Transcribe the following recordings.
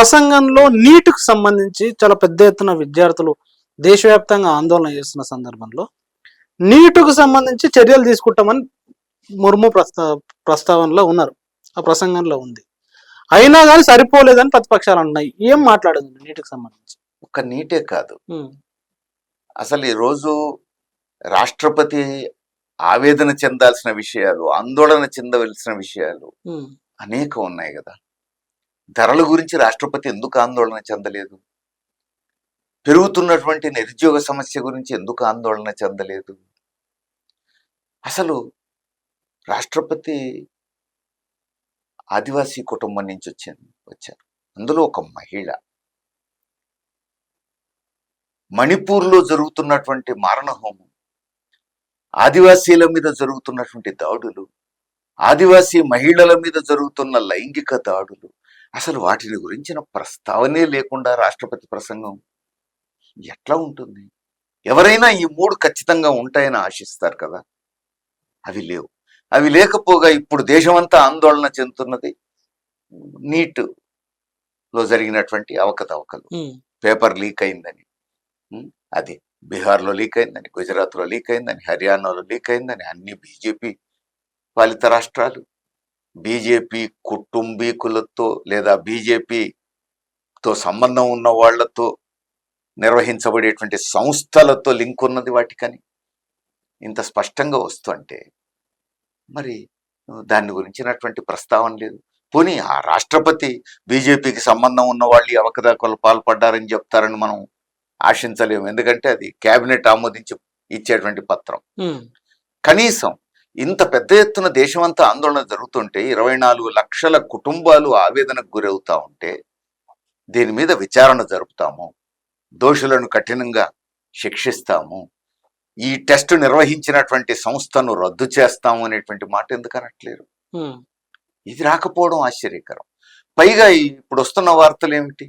ప్రసంగంలో నీటుకు సంబంధించి చాలా పెద్ద ఎత్తున విద్యార్థులు దేశవ్యాప్తంగా ఆందోళన చేస్తున్న సందర్భంలో నీటుకు సంబంధించి చర్యలు తీసుకుంటామని ముర్ము ప్రస్తా ప్రస్తావనలో ఉన్నారు. ఆ ప్రసంగంలో ఉంది. అయినా కానీ సరిపోలేదని ప్రతిపక్షాలు అంటున్నాయి. ఏం మాట్లాడదు నీటికి సంబంధించి? ఒక్క నీటే కాదు. అసలు ఈరోజు రాష్ట్రపతి ఆవేదన చెందాల్సిన విషయాలు ఆందోళన చెందవలసిన విషయాలు అనేక ఉన్నాయి కదా. ధరల గురించి రాష్ట్రపతి ఎందుకు ఆందోళన చెందలేదు? పెరుగుతున్నటువంటి నిరుద్యోగ సమస్య గురించి ఎందుకు ఆందోళన చెందలేదు? అసలు రాష్ట్రపతి ఆదివాసీ కుటుంబం నుంచి వచ్చింది వచ్చారు. అందులో ఒక మహిళ. మణిపూర్లో జరుగుతున్నటువంటి మారణహోమం ఆదివాసీల మీద జరుగుతున్నటువంటి దాడులు ఆదివాసీ మహిళల మీద జరుగుతున్న లైంగిక దాడులు అసలు వాటిని గురించిన ప్రస్తావనే లేకుండా రాష్ట్రపతి ప్రసంగం ఎట్లా ఉంటుంది? ఎవరైనా ఈ మూడు ఖచ్చితంగా ఉంటాయని ఆశిస్తారు కదా? అవి లేవు. అవి లేకపోగా ఇప్పుడు దేశమంతా ఆందోళన చెందుతున్నది నీట్లో జరిగినటువంటి అవకతవకలు. పేపర్ లీక్ అయిందని? అది బీహార్లో లీక్ అయిందని గుజరాత్లో లీక్ అయిందని హర్యానాలో లీక్ అయిందని అన్ని బీజేపీ పాలిత రాష్ట్రాలు. బీజేపీ కుటుంబీకులతో లేదా బీజేపీతో సంబంధం ఉన్న వాళ్ళతో నిర్వహించబడేటువంటి సంస్థలతో లింక్ ఉన్నది వాటికని. ఇంత స్పష్టంగా వస్తుంటే మరి దాని గురించినటువంటి ప్రస్తావన లేదు. పోనీ ఆ రాష్ట్రపతి బీజేపీకి సంబంధం ఉన్న వాళ్ళు ఈ అవకతవకలు పాల్పడ్డారని చెప్తారని మనం ఆశించలేము. ఎందుకంటే అది కేబినెట్ ఆమోదించి ఇచ్చేటువంటి పత్రం. కనీసం ఇంత పెద్ద ఎత్తున దేశమంతా ఆందోళన జరుగుతుంటే ఇరవై నాలుగు లక్షల కుటుంబాలు ఆవేదనకు గురవుతా ఉంటే దీని మీద విచారణ జరుపుతాము దోషులను కఠినంగా శిక్షిస్తాము ఈ టెస్ట్ నిర్వహించినటువంటి సంస్థను రద్దు చేస్తాము అనేటువంటి మాట ఎందుకు అనట్లేరు ఇది రాకపోవడం ఆశ్చర్యకరం. పైగా ఇప్పుడు వస్తున్న వార్తలు ఏమిటి?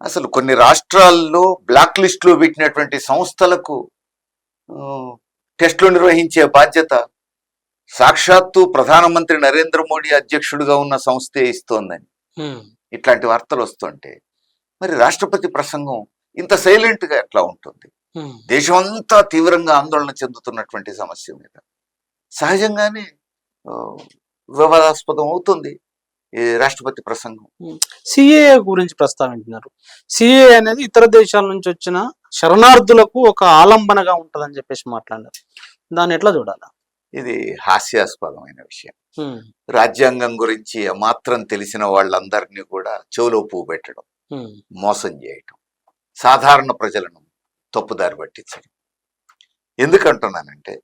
అసలు కొన్ని రాష్ట్రాల్లో బ్లాక్ లిస్ట్లో పెట్టినటువంటి సంస్థలకు టెస్టులు నిర్వహించే బాధ్యత సాక్షాత్తు ప్రధానమంత్రి నరేంద్ర మోడీ అధ్యక్షుడిగా ఉన్న సంస్థే ఇస్తోందని. ఇట్లాంటి వార్తలు వస్తుంటే మరి రాష్ట్రపతి ప్రసంగం ఇంత సైలెంట్గా ఎట్లా ఉంటుంది. దేశమంతా తీవ్రంగా ఆందోళన చెందుతున్నటువంటి సమస్య మీద. సహజంగానే వివాదాస్పదం అవుతుంది. రాష్ట్రపతి ప్రసంగం. సిఏఏ గురించి ప్రస్తావించినారు సిఏఏ అనేది ఇతర దేశాల నుంచి వచ్చిన శరణార్థులకు ఒక ఆలంబనగా ఉంటదని చెప్పేసి మాట్లాడారు. దాన్ని ఎట్లా చూడాలా? ఇది హాస్యాస్పదమైన విషయం. రాజ్యాంగం గురించి మాత్రం తెలిసిన వాళ్ళందరినీ కూడా చెవులో పువ్వు పెట్టడం మోసం చేయటం సాధారణ ప్రజలను తప్పుదారి పట్టించడం. ఎందుకంటున్నానంటే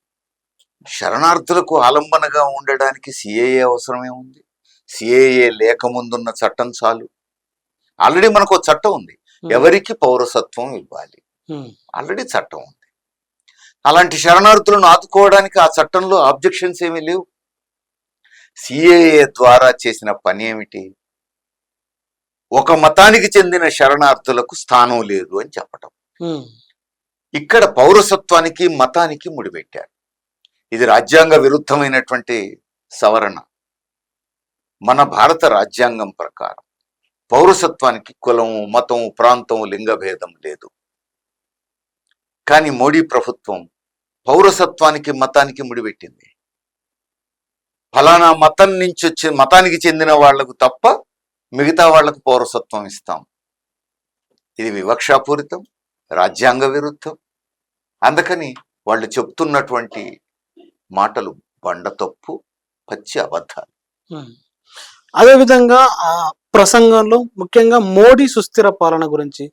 శరణార్థులకు ఆలంబనగా ఉండడానికి సిఏఏ అవసరమే ఉంది. సిఏఏ లేకముందున్న చట్టం చాలు. ఆల్రెడీ మనకు ఒక చట్టం ఉంది. ఎవరికి పౌరసత్వం ఇవ్వాలి? ఆల్రెడీ చట్టం ఉంది. అలాంటి శరణార్థులను ఆదుకోవడానికి ఆ చట్టంలో ఆబ్జెక్షన్స్ ఏమీ లేవు. సిఏఏ ద్వారా చేసిన పని ఏమిటి? ఒక మతానికి చెందిన శరణార్థులకు స్థానం లేదు అని చెప్పటం. ఇక్కడ పౌరసత్వానికి మతానికి ముడిపెట్టారు. ఇది రాజ్యాంగ విరుద్ధమైనటువంటి సవరణ. మన భారత రాజ్యాంగం ప్రకారం పౌరసత్వానికి కులం మతం ప్రాంతం లింగభేదం లేదు. కానీ మోడీ ప్రభుత్వం పౌరసత్వానికి మతానికి ముడిపెట్టింది. ఫలానా మతం నుంచి వచ్చి మతానికి చెందిన వాళ్ళకు తప్ప మిగతా వాళ్ళకు పౌరసత్వం ఇస్తాం. ఇది వివక్షాపూరితం రాజ్యాంగ విరుద్ధం. అందుకని వాళ్ళు చెప్తున్నటువంటి మాటలు బండ తప్పు పచ్చి అబద్ధాలు. అదేవిధంగా ఆ ప్రసంగంలో ముఖ్యంగా మోడీ సుస్థిర పాలన గురించి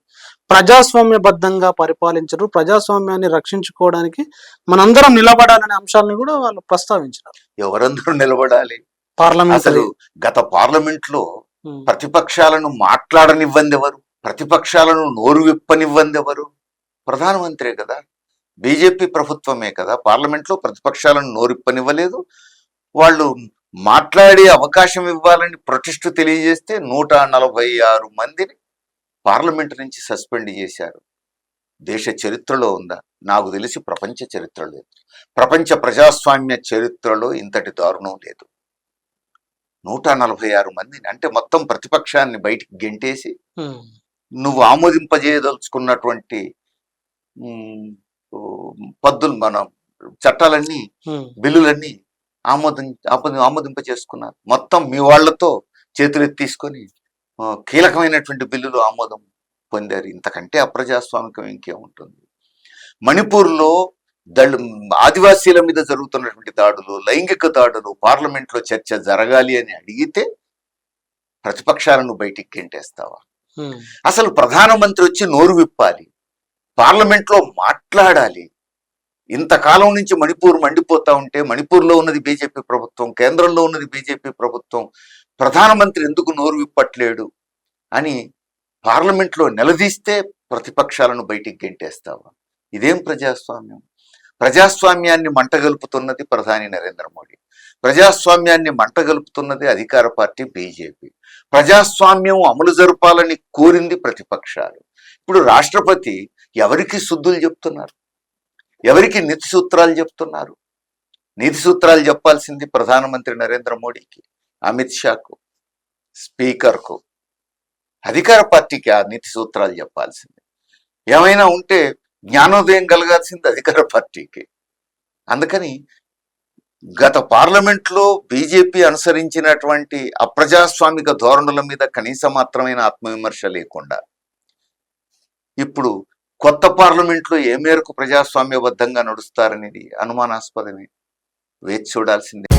ప్రజాస్వామ్యబద్ధంగా పరిపాలించరు. ప్రజాస్వామ్యాన్ని రక్షించుకోవడానికి మనందరం నిలబడాలనే అంశాలను కూడా వాళ్ళు ప్రస్తావించారు ఎవరందరూ నిలబడాలి? పార్లమెంట్ అసలు గత పార్లమెంట్లో ప్రతిపక్షాలను మాట్లాడనివ్వంది ఎవరు? ప్రతిపక్షాలను నోరు విప్పనివ్వంది ఎవరు? ప్రధానమంత్రే కదా. బీజేపీ ప్రభుత్వమే కదా. పార్లమెంట్లో ప్రతిపక్షాలను నోరిప్పనివ్వలేదు వాళ్ళు మాట్లాడే అవకాశం ఇవ్వాలని ప్రొటెస్ట్ తెలియజేస్తే నూట నలభై ఆరు మందిని పార్లమెంట్ నుంచి సస్పెండ్ చేశారు. దేశ చరిత్రలో ఉందా? నాకు తెలిసి ప్రపంచ చరిత్రలో లేదు. ప్రపంచ ప్రజాస్వామ్య చరిత్రలో ఇంతటి దారుణం లేదు. నూట నలభై ఆరు మందిని అంటే మొత్తం ప్రతిపక్షాన్ని బయటికి గెంటేసి నువ్వు ఆమోదింపజేయదలుచుకున్నటువంటి పద్దులు మన చట్టాలన్నీ బిల్లులన్నీ ఆమోదం ఆమోదం ఆమోదింప చేసుకున్నారు మొత్తం మీ వాళ్ళతో చేతులు తీసుకొని కీలకమైనటువంటి బిల్లులు ఆమోదం పొందారు. ఇంతకంటే అప్రజాస్వామికం ఇంకేముంటుంది? మణిపూర్లో దళ ఆదివాసీల మీద జరుగుతున్నటువంటి దాడులు లైంగిక దాడులు పార్లమెంట్లో చర్చ జరగాలి అని అడిగితే ప్రతిపక్షాలను బయటికి గెంటేస్తావా అసలు ప్రధానమంత్రి వచ్చి నోరు విప్పాలి. పార్లమెంట్లో మాట్లాడాలి. ఇంతకాలం నుంచి మణిపూర్ మండిపోతా ఉంటే మణిపూర్లో ఉన్నది బీజేపీ ప్రభుత్వం కేంద్రంలో ఉన్నది బీజేపీ ప్రభుత్వం ప్రధానమంత్రి ఎందుకు నోరు విప్పట్లేడు అని పార్లమెంట్లో నిలదీస్తే ప్రతిపక్షాలను బయటికి గెంటేస్తావా? ఇదేం ప్రజాస్వామ్యం? ప్రజాస్వామ్యాన్ని మంటగలుపుతున్నది ప్రధాని నరేంద్ర మోడీ. ప్రజాస్వామ్యాన్ని మంటగలుపుతున్నది అధికార పార్టీ బీజేపీ. ప్రజాస్వామ్యం అమలు జరపాలని కోరింది ప్రతిపక్షాలు. ఇప్పుడు రాష్ట్రపతి ఎవరికి శుద్ధులు చెప్తున్నారు? ఎవరికి నీతి సూత్రాలు చెప్తున్నారు? నీతి సూత్రాలు చెప్పాల్సింది ప్రధానమంత్రి నరేంద్ర మోడీకి అమిత్ షాకు స్పీకర్కు. అధికార పార్టీకి ఆ నీతి సూత్రాలు చెప్పాల్సింది. ఏమైనా ఉంటే జ్ఞానోదయం కలగాల్సింది అధికార పార్టీకి. అందుకని గత పార్లమెంట్లో బీజేపీ అనుసరించినటువంటి అప్రజాస్వామిక ధోరణుల మీద కనీస మాత్రమైన ఆత్మవిమర్శ లేకుండా ఇప్పుడు కొత్త పార్లమెంట్లో ఏ మేరకు ప్రజాస్వామ్యబద్ధంగా నడుస్తారనేది అనుమానాస్పదమే. వేచి చూడాల్సిందే.